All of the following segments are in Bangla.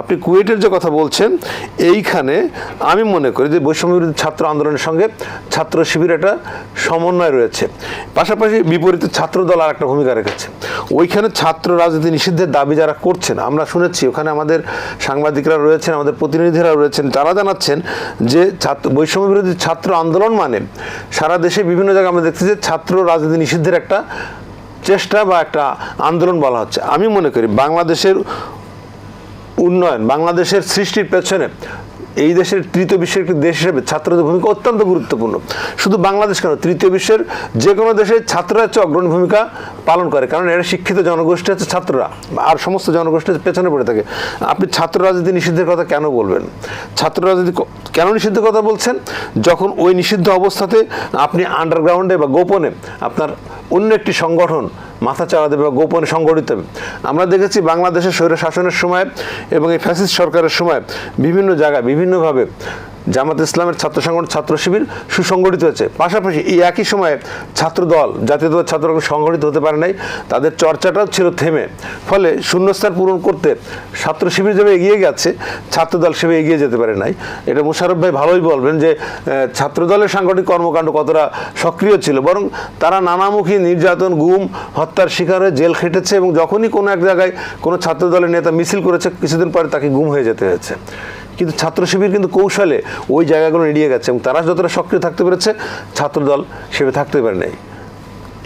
আপনি কুয়েটের যে কথা বলছেন, এইখানে আমি মনে করি যে বৈষম্য বিরোধী ছাত্র আন্দোলনের সঙ্গে ছাত্র শিবির একটা সমন্বয় রয়েছে। পাশাপাশি বিপরীতে ছাত্র দল আর একটা ভূমিকা রেখেছে। ওইখানে ছাত্র রাজনীতি নিষিদ্ধের দাবি যারা করছেন, আমরা শুনেছি, ওখানে আমাদের সাংবাদিকরা রয়েছেন, আমাদের প্রতিনিধিরা রয়েছেন, তারা জানাচ্ছেন যে ছাত্র, বৈষম্য বিরোধী ছাত্র আন্দোলন মানে সারা দেশে বিভিন্ন জায়গায় আমরা দেখছি যে ছাত্র রাজনীতি নিষিদ্ধের একটা চেষ্টা বা একটা আন্দোলন বলা হচ্ছে। আমি মনে করি বাংলাদেশের উন্নয়ন বাংলাদেশের সৃষ্টির পেছনে এই দেশের তৃতীয় বিশ্বের একটি দেশ হিসেবে ছাত্রদের ভূমিকা অত্যন্ত গুরুত্বপূর্ণ। শুধু বাংলাদেশ কেন, তৃতীয় বিশ্বের যে কোনো দেশে ছাত্ররা হচ্ছে অগ্রণী ভূমিকা পালন করে, কারণ এরা শিক্ষিত জনগোষ্ঠী হচ্ছে ছাত্ররা আর সমস্ত জনগোষ্ঠী পেছনে পড়ে থাকে। আপনি ছাত্র রাজনীতি নিষিদ্ধের কথা কেন বলবেন? ছাত্র রাজনীতি ক- কেন নিষিদ্ধের কথা বলছেন? যখন ওই নিষিদ্ধ অবস্থাতে আপনি আন্ডারগ্রাউন্ডে বা গোপনে আপনার অন্য একটি সংগঠন মাথা চাড়া দেবে বা গোপনে সংগঠিত হবে। আমরা দেখেছি বাংলাদেশের স্বৈর শাসনের সময় এবং এই ফ্যাসিস্ট সরকারের সময় বিভিন্ন জায়গায় বিভিন্নভাবে জামাত ইসলামের ছাত্র সংগঠন, ছাত্র শিবির সুসংগঠিত হয়েছে। পাশাপাশি এই একই সময়ে ছাত্র দল জাতীয় দল ছাত্র সংগঠিত হতে পারে নাই, তাদের চর্চাটাও ছিল থেমে। ফলে শূন্যস্থান পূরণ করতে ছাত্র শিবির যেভাবে এগিয়ে গেছে ছাত্র দল সেভাবে এগিয়ে যেতে পারে নাই। এটা মোশারফ ভাই ভালোই বলবেন যে ছাত্র দলের সাংগঠনিক কর্মকাণ্ড কতটা সক্রিয় ছিল, বরং তারা নানামুখী নির্যাতন, গুম, হত্যার শিকার জেল খেটেছে এবং যখনই কোনো এক জায়গায় কোনো ছাত্র দলের নেতা মিছিল করেছে, কিছুদিন পরে তাকে গুম হয়ে যেতে হয়েছে। কিন্তু ছাত্র শিবির কিন্তু কৌশলে ওই জায়গাগুলো এড়িয়ে গেছে এবং তারা যতটা সক্রিয় থাকতে পেরেছে ছাত্রদল সেভাবে থাকতে পারে নাই।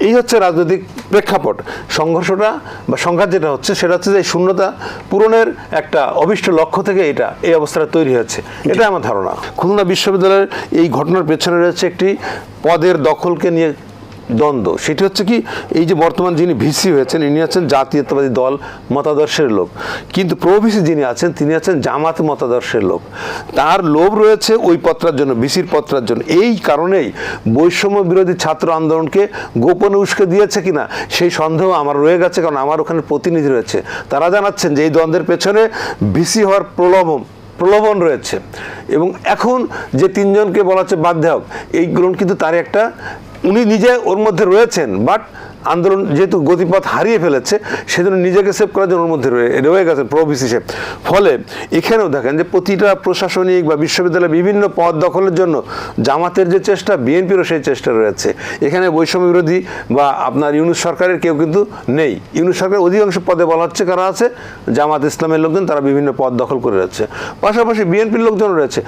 এই হচ্ছে রাজনৈতিক প্রেক্ষাপট। সংঘর্ষটা বা সংঘাত যেটা হচ্ছে সেটা হচ্ছে যে শূন্যতা পূরণের একটা অভিষ্ট লক্ষ্য থেকে এটা এই অবস্থাটা তৈরি হয়েছে। এটা আমার ধারণা। খুলনা বিশ্ববিদ্যালয়ের এই ঘটনার পেছনে রয়েছে একটি পদের দখলকে নিয়ে দ্বন্দ্ব। সেটি হচ্ছে কি, এই যে বর্তমান যিনি ভিসি হয়েছেন, ইনি আছেন জাতীয়তাবাদী দল মতাদর্শের লোক। কিন্তু প্রভিসি যিনি আছেন, তিনি আছেন জামাত মতাদর্শের লোক। তার লোভ রয়েছে ওই পত্রার জন্য, ভিসির পত্রার জন্য। এই কারণেই বৈষম্য বিরোধী ছাত্র আন্দোলনকে গোপনে উস্কে দিয়েছে কিনা, সেই সন্দেহ আমার রয়ে গেছে, কারণ আমার ওখানে প্রতিনিধি রয়েছে। তারা জানাচ্ছেন যে এই দ্বন্দ্বের পেছনে ভিসি হওয়ার প্রলোভন প্রলোভন রয়েছে। এবং এখন যে তিনজনকে বলা হচ্ছে এই গ্রহণ কিন্তু তার একটা উনি নিজে ওর মধ্যে রয়েছেন বাট আন্দোলন যেহেতু গতিপথ হারিয়ে ফেলেছে, সেজন্য নিজেকে সেভ করার জন্য মধ্যে রয়ে রয়ে গেছেন প্রভিস হিসেবে ফলে এখানেও দেখেন যে প্রতিটা প্রশাসনিক বা বিশ্ববিদ্যালয়ে বিভিন্ন পদ দখলের জন্য জামাতের যে চেষ্টা বিএনপিরও সেই চেষ্টা রয়েছে। এখানে বৈষম্য বিরোধী বা আপনার ইউনুস সরকারের কেউ কিন্তু নেই। ইউনুস সরকারের অধিকাংশ পদে বলা হচ্ছে কারা আছে? জামাত ইসলামের লোকজন, তারা বিভিন্ন পদ দখল করে রয়েছে পাশাপাশি বিএনপির লোকজন রয়েছে।